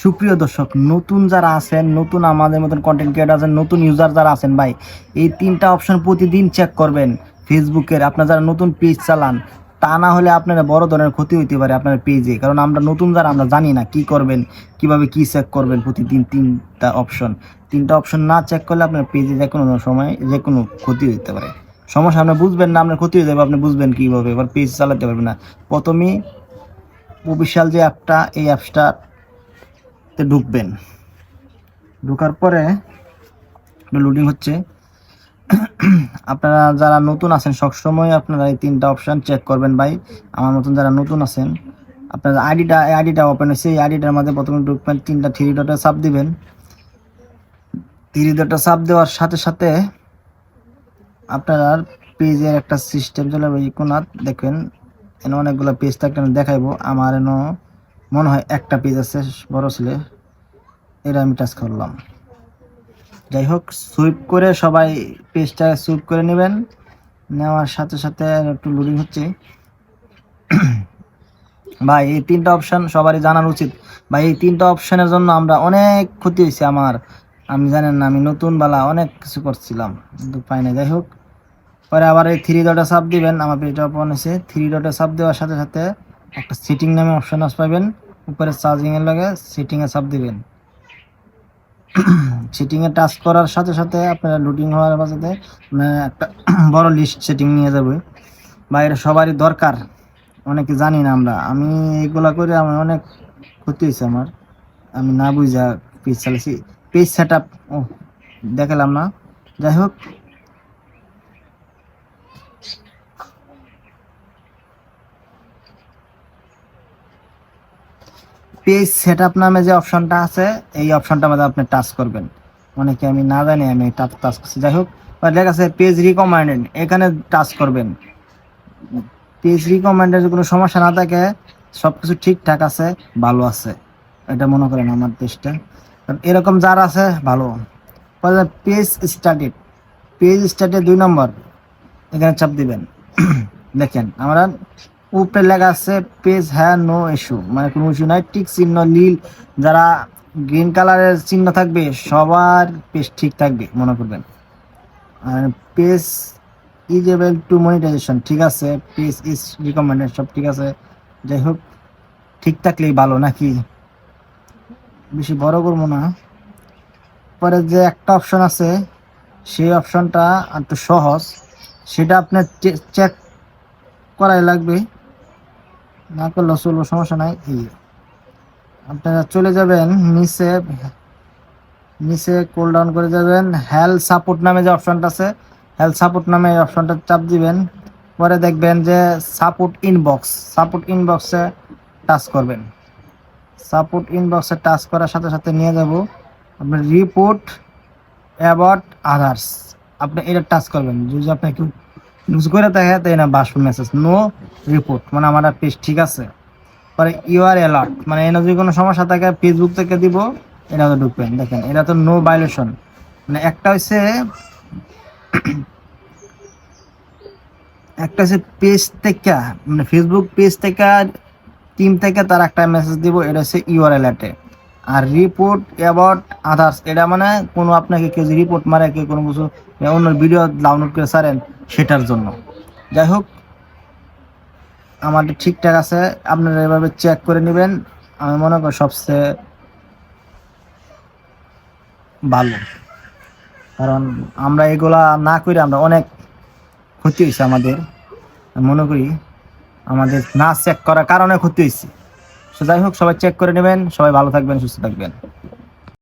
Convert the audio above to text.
সুপ্রিয় দর্শক, নতুন যারা আছেন, নতুন আমাদের মতন কন্টেন্ট ক্রিয়েটার আছেন, নতুন ইউজার যারা আছেন, ভাই, এই তিনটা অপশন প্রতিদিন চেক করবেন ফেসবুকের। আপনার যারা নতুন পেজ চালান, তা না হলে আপনার বড় ধরনের ক্ষতি হইতে পারে আপনার পেজে কারণ আমরা নতুন যারা, আমরা জানি না কি করবেন, কীভাবে কি চেক করবেন প্রতিদিন তিনটা অপশন তিনটা অপশন না চেক করলে আপনার পেজে যে কোনো সময়, যে কোনো ক্ষতি হইতে পারে। সমস্যা, আপনি বুঝবেন না, আপনার ক্ষতি হয়ে যাবে, আপনি বুঝবেন কীভাবে, এবার পেজ চালাতে পারবেন না। প্রথমে অফিসিয়াল যে অ্যাপটা এই অ্যাপসটাতে ঢুকবেন। ঢোকার পরে লোডিং হচ্ছে। আপনারা যারা নতুন আছেন, সবসময় আপনারা এই তিনটা অপশান চেক করবেন ভাই। আমার মতন যারা নতুন আছেন, আপনারা আইডিটা আইডিটা ওপেন হয়েছে। এই আইডিটার মধ্যে প্রথমে ঢুকবেন, তিনটা থ্রি ডটে সাপ দিবেন। থ্রি ডটে সাপ দেওয়ার সাথে সাথে আপনার পেজের একটা সিস্টেম চলে কোনাত দেখবেন, এনে অনেকগুলো পেজ আমি দেখাইবো। আমার এনে মনে হয় একটা পেজ আছে, বড় ছেলে। এটা আমি টাচ করলাম। যাই হোক সুইপ করে সবাই পেজটা সুইপ করে নেবেন। নেওয়ার সাথে সাথে একটু লোডিং হচ্ছে। ভাই, এই তিনটা অপশন সবারই জানানো উচিত। ভাই, এই তিনটা অপশনের জন্য আমরা অনেক ক্ষতি হয়েছে আমার। আমি জানেন না, আমি নতুন বেলা, অনেক কিছু করছিলাম, কিন্তু পাই না যাই হোক, পরে আবার এই থ্রি ডটে সাপ দিবেন। আমার পেজটা ওপেন হয়েছে। থ্রি ডটে সাপ দেওয়ার সাথে সাথে একটা সিটিং নামে অপশন আস পাবেন। উপরে চার্জিংয়ের লগে সিটিং এ সাপ দিবেন। সিটিং এ টাচ করার সাথে সাথে আপনার লুডিং হওয়ার সাথে মানে একটা বড় লিস্ট সেটিং নিয়ে যাবে। বা সবারই দরকার। অনেকে জানি না আমরা। আমি এগুলা করে আমার অনেক ক্ষতি হয়েছে আমার। আমি না বুঝা পেজ চালাইছি। পেজ সেট আপ ও, দেখালাম না। যাই হোক পেজ সেট আপ নামে যে অপশনটা আছে, এই অপশনটা মধ্যে আপনি টাচ করবেন। অনেকে আমি না জানি, আমি টাচ টাচ করছি। যাই হোক লেখা আছে পেজ রিকমেন্ডেড এখানে টাচ করবেন। পেজ রিকমেন্ডের কোনো সমস্যা না থাকে সব কিছু ঠিকঠাক আছে, ভালো আছে। এটা মনে করেন আমার পেজটা এরকম যার আছে, ভালো। পেজ স্টার্টেড পেজ স্টার্টেড দুই নম্বর। এখানে চাপ দিবেন। দেখেন, আমরা উপরে লেখা আছে পেজ হ্যাঁ নো ইস্যু মানে কোনো ইস্যু নাই টিক চিহ্ন নীল, যারা গ্রিন কালারের চিহ্ন থাকবে, সবার পেজ ঠিক থাকবে, মনে করবেন। আর page is able to monetization ঠিক আছে পেজ ইজ রিকমেন্ডেড সব ঠিক আছে। যাই হোক, ঠিক থাকলেই ভালো নাকি? বেশি বড় করব না। পরে যে একটা অপশন আছে, সেই অপশনটা একটু সহজ, সেটা আপনার চেক করাই লাগবে। না করলেও চলবো, সমস্যা নাই। এই আপনারা চলে যাবেন, নিচে নিচে কোল ডাউন করে যাবেন। হেলথ সাপোর্ট নামে যে অপশনটা আছে হেলথ সাপোর্ট নামে এই অপশনটা চাপ দিবেন। পরে দেখবেন যে সাপোর্ট ইনবক্স সাপোর্ট ইনবক্সে টাচ করবেন। সাপোর্ট ইনবক্সে টাচ করার সাথে সাথে নিয়ে যাব। আপনার রিপোর্ট অ্যাবাউট আদার্স আপনি এটা টাচ করবেন। যদি আপনি কেউ ইউজ করে থাকে তাই না বাসফুল মেসেজ নো রিপোর্ট মানে আমার পেজ ঠিক আছে। পরে ইউ আর অ্যালার্ট মানে এনে যদি কোনো সমস্যা থাকে ফেসবুক থেকে দিব এটা তো ঢুকবেন। দেখেন, এটা তো নো ভাইলেশন মানে একটা হচ্ছে একটা হচ্ছে পেজ থেকে মানে ফেসবুক পেজ থেকে টিম থেকে তার একটা মেসেজ দিব, এটা হচ্ছে ইউআর অ্যালার্টে আর রিপোর্ট অ্যাবাউট আদার্স এটা মানে কোনো আপনাকে কেউ রিপোর্ট মারে, কেউ কোনো কিছু অন্য ভিডিও ডাউনলোড করে সারেন সেটার জন্য। যাই হোক, আমাদের ঠিকঠাক আছে, আপনারা এভাবে চেক করে নেবেন। আমি মনে করি সবচেয়ে ভালো। কারণ আমরা এগুলা না করে আমরা অনেক ক্ষতি হয়েছে আমাদের। মনে করি আমাদের না চেক করার কারণে ক্ষতি হয়েছে। সো যাই হোক সবাই চেক করে নেবেন সবাই ভালো থাকবেন সুস্থ থাকবেন।